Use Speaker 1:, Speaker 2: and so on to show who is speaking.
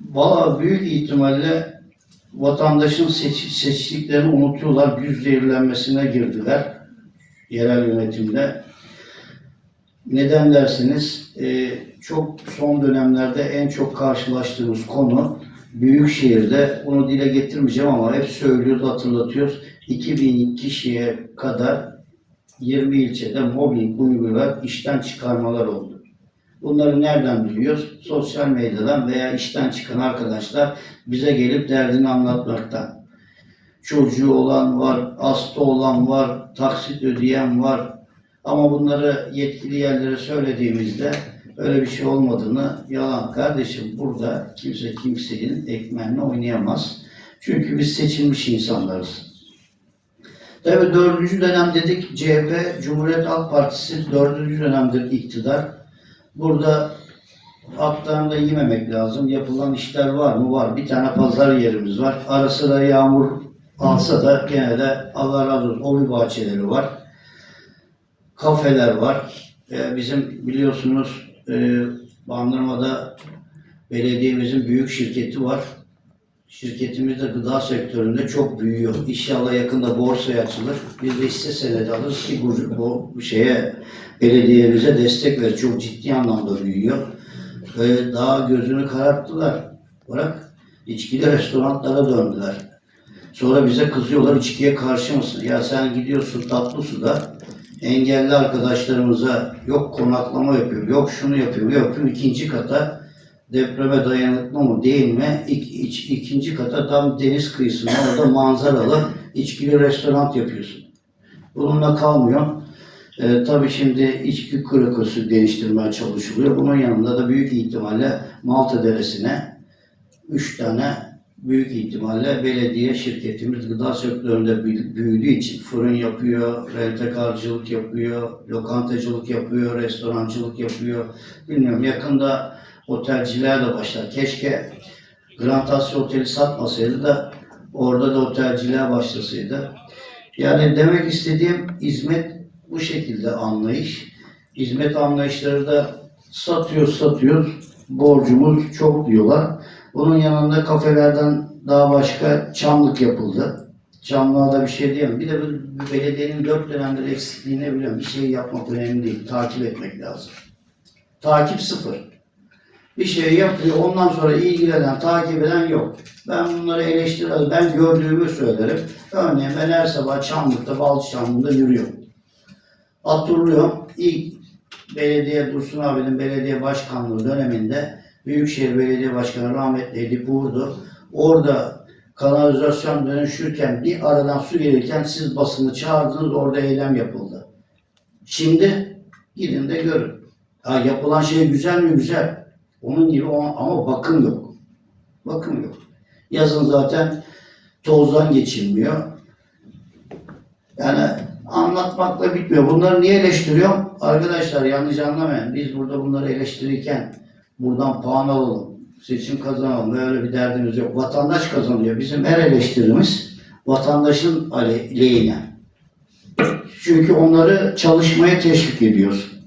Speaker 1: Valla büyük ihtimalle vatandaşın seç, seçtiklerini unutuyorlar. Güz zehirlenmesine girdiler yerel yönetimde. Neden dersiniz? Ee, çok son dönemlerde en çok karşılaştığımız konu Büyükşehir'de bunu dile getirmeyeceğim ama hep söylüyoruz, hatırlatıyoruz. 2000 kişiye kadar 20 ilçede mobbing uygulayarak işten çıkarmalar oldu. Bunları nereden biliyoruz? Sosyal medyadan veya işten çıkan arkadaşlar bize gelip derdini anlatmaktan. Çocuğu olan var, hasta olan var, taksit ödeyen var. Ama bunları yetkili yerlere söylediğimizde öyle bir şey olmadığını yalan. Kardeşim burada kimse kimsenin ekmeğini oynayamaz. Çünkü biz seçilmiş insanlarız. Tabii dördüncü dönem dedik CHP, Cumhuriyet Halk Partisi dördüncü dönemdir iktidar. Burada haklarını da yememek lazım. Yapılan işler var mı? Var. Bir tane pazar yerimiz var. Ara sıra yağmur alsa da gene de Allah razı olsun ovi bahçeleri var. Kafeler var. Ee, bizim biliyorsunuz e, Bandırma'da belediyemizin büyük şirketi var. Şirketimiz de gıda sektöründe çok büyüyor. İnşallah yakında borsaya açılır. Biz de hisse senedi alırız ki bu, bu şeye belediyemize destek verir. Çok ciddi anlamda büyüyor. Ve daha gözünü kararttılar. Bırak içkili restoranlara döndüler. Sonra bize kızıyorlar içkiye karşı mısın? Ya sen gidiyorsun tatlı suda engelli arkadaşlarımıza yok konaklama yapıyorum, yok şunu yapıyorum, yok ikinci kata depreme dayanıklı mı değil mi? İk, iç- ikinci kata tam deniz kıyısında orada manzaralı içkili restoran yapıyorsun. Bununla kalmıyor. Ee, tabii şimdi içki kırıkısı geliştirmeye çalışılıyor. Bunun yanında da büyük ihtimalle Malta Deresi'ne üç tane büyük ihtimalle belediye şirketimiz gıda sektöründe büyü- büyüdüğü için fırın yapıyor, rentekarcılık yapıyor, lokantacılık yapıyor, restorancılık yapıyor. Bilmiyorum yakında otelciler de başlar. Keşke Grand Asya Oteli satmasaydı da orada da otelciler başlasaydı. Yani demek istediğim hizmet bu şekilde anlayış. Hizmet anlayışları da satıyor satıyor. Borcumuz çok diyorlar. Bunun yanında kafelerden daha başka çamlık yapıldı. Çamlığa da bir şey diyemem. Bir de bu belediyenin dört dönemdir eksikliğini biliyorum. Bir şey yapmak önemli değil. Takip etmek lazım. Takip sıfır. Bir şey yapıyor. Ondan sonra ilgilenen, takip eden yok. Ben bunları eleştirmez. Ben gördüğümü söylerim. Örneğin ben her sabah Çamlık'ta, Balçıçamlık'ta yürüyorum. Hatırlıyorum ilk belediye Dursun abinin belediye başkanlığı döneminde Büyükşehir Belediye Başkanı rahmetli Edip Uğur'du. Orada kanalizasyon dönüşürken bir aradan su gelirken siz basını çağırdınız orada eylem yapıldı. Şimdi gidin de görün. Ha, yapılan şey güzel mi güzel. Onun gibi ama bakım yok. Bakım yok. Yazın zaten tozdan geçilmiyor. Yani anlatmakla bitmiyor. Bunları niye eleştiriyorum? Arkadaşlar yanlış anlamayın. Biz burada bunları eleştirirken buradan puan alalım, seçim kazanalım. Böyle bir derdimiz yok. Vatandaş kazanıyor. Bizim her eleştirimiz vatandaşın ale- lehine. Çünkü onları çalışmaya teşvik ediyoruz.